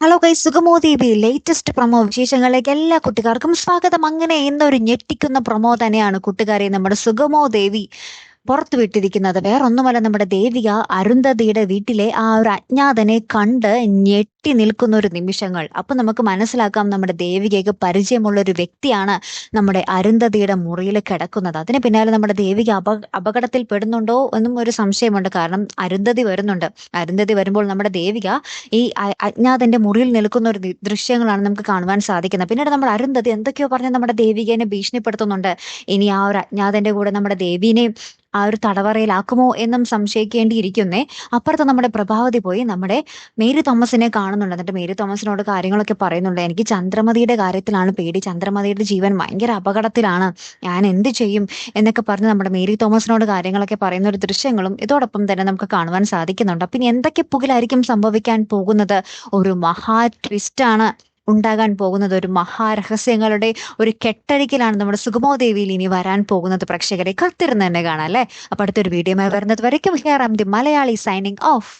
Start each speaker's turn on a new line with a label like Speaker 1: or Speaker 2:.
Speaker 1: Hello കൈ സുഗമോ ദേവി latest promo വിശേഷങ്ങളിലേക്ക് എല്ലാ കുട്ടികാർക്കും സ്വാഗതം. അങ്ങനെ എന്നൊരു ഞെട്ടിക്കുന്ന പ്രൊമോ തന്നെയാണ് കൂട്ടുകാരെ നമ്മുടെ സുഗമോ ദേവി പുറത്തു വിട്ടിരിക്കുന്നത് വേറൊന്നുമല്ല നമ്മുടെ ദേവിക അരുന്ധതിയുടെ വീട്ടിലെ ആ ഒരു അജ്ഞാതനെ കണ്ട് ഞെട്ടി നിൽക്കുന്ന ഒരു നിമിഷങ്ങൾ. അപ്പൊ നമുക്ക് മനസ്സിലാക്കാം നമ്മുടെ ദേവികയ്ക്ക് പരിചയമുള്ള ഒരു വ്യക്തിയാണ് നമ്മുടെ അരുന്ധതിയുടെ മുറിയിൽ കിടക്കുന്നത്. അതിന് പിന്നാലെ നമ്മുടെ ദേവിക അപ അപകടത്തിൽ പെടുന്നുണ്ടോ എന്നും ഒരു സംശയമുണ്ട്. കാരണം അരുന്ധതി വരുന്നുണ്ട്. അരുന്ധതി വരുമ്പോൾ നമ്മുടെ ദേവിക ഈ അജ്ഞാതന്റെ മുറിയിൽ നിൽക്കുന്ന ഒരു ദൃശ്യങ്ങളാണ് നമുക്ക് കാണുവാൻ സാധിക്കുന്നത്. പിന്നീട് നമ്മുടെ അരുന്ധതി എന്തൊക്കെയോ പറഞ്ഞ് നമ്മുടെ ദേവികനെ ഭീഷണിപ്പെടുത്തുന്നുണ്ട്. ഇനി ആ ഒരു അജ്ഞാതന്റെ കൂടെ നമ്മുടെ ദേവീനെയും ആ ഒരു തടവറയിലാക്കുമോ എന്നും സംശയിക്കേണ്ടിയിരിക്കുന്നേ. അപ്പുറത്ത് നമ്മുടെ പ്രഭാവതി പോയി നമ്മുടെ മേരി തോമസിനെ കാണുന്നുണ്ട്. എന്നിട്ട് മേരി തോമസിനോട് കാര്യങ്ങളൊക്കെ പറയുന്നുണ്ട്. എനിക്ക് ചന്ദ്രമതിയുടെ കാര്യത്തിലാണ് പേടി. ചന്ദ്രമതിയുടെ ജീവൻ ഭയങ്കര അപകടത്തിലാണ്. ഞാൻ എന്ത് ചെയ്യും എന്നൊക്കെ പറഞ്ഞ് നമ്മുടെ മേരി തോമസിനോട് കാര്യങ്ങളൊക്കെ പറയുന്ന ഒരു ദൃശ്യങ്ങളും ഇതോടൊപ്പം തന്നെ നമുക്ക് കാണുവാൻ സാധിക്കുന്നുണ്ട്. പിന്നെ എന്തൊക്കെ പുകിലായിരിക്കും സംഭവിക്കാൻ പോകുന്നത്? ഒരു മഹാ ട്വിസ്റ്റ് ആണ് ഉണ്ടാകാൻ പോകുന്നത്. ഒരു മഹാരഹസ്യങ്ങളുടെ ഒരു കെട്ടഴിക്കലാണ് നമ്മുടെ സുഗമോ ദേവിയിൽ ഇനി വരാൻ പോകുന്നത് പ്രേക്ഷകരെ. കത്തിരുന്ന് തന്നെ കാണാം അല്ലേ? അപ്പൊ അടുത്തൊരു വീഡിയോ വരുന്നത് വരയ്ക്കും. Here am the Malayali signing off